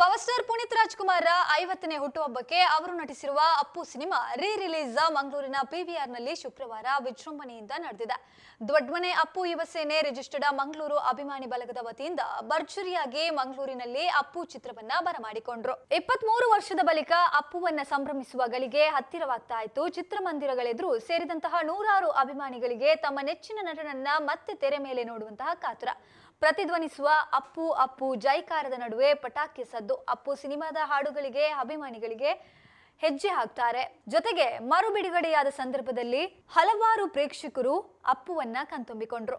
Power star Puneeth Rajkumar ಐವತ್ತನೇ ಹುಟ್ಟುಹಬ್ಬಕ್ಕೆ ಅವರು ನಟಿಸಿರುವ ಅಪ್ಪು ಸಿನಿಮಾ ರೀ ರಿಲೀಸ್ ಮಂಗಳೂರಿನ ಪಿವಿಆರ್ನಲ್ಲಿ ಶುಕ್ರವಾರ ವಿಜೃಂಭಣೆಯಿಂದ ನಡೆದಿದೆ. ದೊಡ್ಮನೆ ಅಪ್ಪು ಯುವಸೇನೆ ರಿಜಿಸ್ಟರ್ಡ್ ಮಂಗಳೂರು ಅಭಿಮಾನಿ ಬಲಗದ ವತಿಯಿಂದ ಭರ್ಜುರಿಯಾಗಿ ಮಂಗಳೂರಿನಲ್ಲಿ ಅಪ್ಪು ಚಿತ್ರವನ್ನ ಬರಮಾಡಿಕೊಂಡ್ರು. ಇಪ್ಪತ್ತ್ ಮೂರು ವರ್ಷದ ಬಳಿಕ ಅಪ್ಪುವನ್ನ ಸಂಭ್ರಮಿಸುವ ಗಳಿಗೆ ಹತ್ತಿರವಾಗ್ತಾ ಇತ್ತು ಚಿತ್ರಮಂದಿರಗಳೆದುರು ಸೇರಿದಂತಹ ನೂರಾರು ಅಭಿಮಾನಿಗಳಿಗೆ ತಮ್ಮ ನೆಚ್ಚಿನ ನಟನನ್ನ ಮತ್ತೆ ತೆರೆ ಮೇಲೆ ನೋಡುವಂತಹ ಕಾತುರ. ಪ್ರತಿಧ್ವನಿಸುವ ಅಪ್ಪು ಅಪ್ಪು ಜೈಕಾರದ ನಡುವೆ ಪಟಾಕಿ ಸದ್ದು ಅಪ್ಪು ಸಿನಿಮಾದ ಹಾಡುಗಳಿಗೆ ಅಭಿಮಾನಿಗಳಿಗೆ ಹೆಜ್ಜೆ ಹಾಕ್ತಾರೆ. ಜೊತೆಗೆ ಮರು ಬಿಡುಗಡೆಯಾದ ಸಂದರ್ಭದಲ್ಲಿ ಹಲವಾರು ಪ್ರೇಕ್ಷಕರು ಅಪ್ಪುವನ್ನ ಕಣ್ತುಂಬಿಕೊಂಡ್ರು.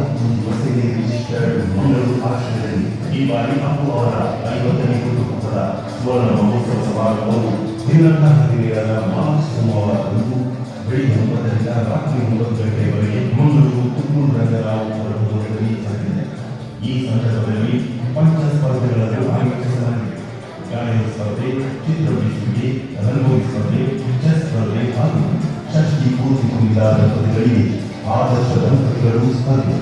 ಅಪ್ಪು ಹೊಸಗೆ ರಿಜಿಸ್ಟರ್ಡ್ ಮಂಗಳೂರು ಭಾಷೆಯಲ್ಲಿ ಈ ಬಾರಿ ಅಪ್ಪು ಅವರ ಐವತ್ತನೇ ಕುಟುಂಬದ ಸುವರ್ಣ ಮಹೋತ್ಸವ ಸಮಾರಂಭವು ದಿನಾಂಕ ಹದಿನೇಳರ ಮಾರ್ಚ್ ಸೋಮವಾರದಂದು ಬೆಳಿಗ್ಗೆ ಒಂಬತ್ತರಿಂದ ರಾತ್ರಿ ಒಂಬತ್ತು ಗಂಟೆಯವರೆಗೆ ಮಂಗಳೂರು ತುಮಕೂರು ರಂಗರಾವ್ ಹೊರಭೋಗದಲ್ಲಿ ಜರುಗಿದೆ ಈ ಸಂದರ್ಭದಲ್ಲಿ ಪಂಚ ಸ್ಪರ್ಧೆಗಳನ್ನು ಆಯೋಜಿಸಲಾಗಿದೆ ಗಾಯನ ಸ್ಪರ್ಧೆ ಚಿತ್ರ ಬಿಡಿಸುವಿಕೆ ರಂಗೋಲಿ ಸ್ಪರ್ಧೆ ಚೆಸ್ ಸ್ಪರ್ಧೆ ಹಾಗೂ ಷಷ್ಠಿ ಪೂರ್ತಿ ಕುರಿತ ದಂಪತಿಗಳಿಗೆ ಆದರ್ಶ ದಂಪತಿಗಳು ಸ್ಪರ್ಧೆ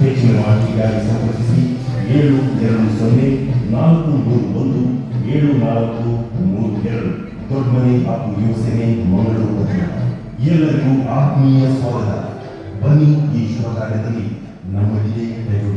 ಹೆಚ್ಚಿನ ಏಳು ಎರಡು ಸೊನ್ನೆ ನಾಲ್ಕು ಮೂರು ಒಂದು ಏಳು ನಾಲ್ಕು ಮೂರು ಎರಡು ದೊಡ್ಡಮನೆ ಹಾಗೂ ಯುವಸೇನೆ ಮಂಗಳೂರು ಪತ್ರ ಎಲ್ಲರಿಗೂ ಆತ್ಮೀಯ ಸ್ವಾಗತ. ಬನ್ನಿ ಈ ಶುಭ ಕಾರ್ಯದಲ್ಲಿ ನಮ್ಮಲ್ಲಿದೆ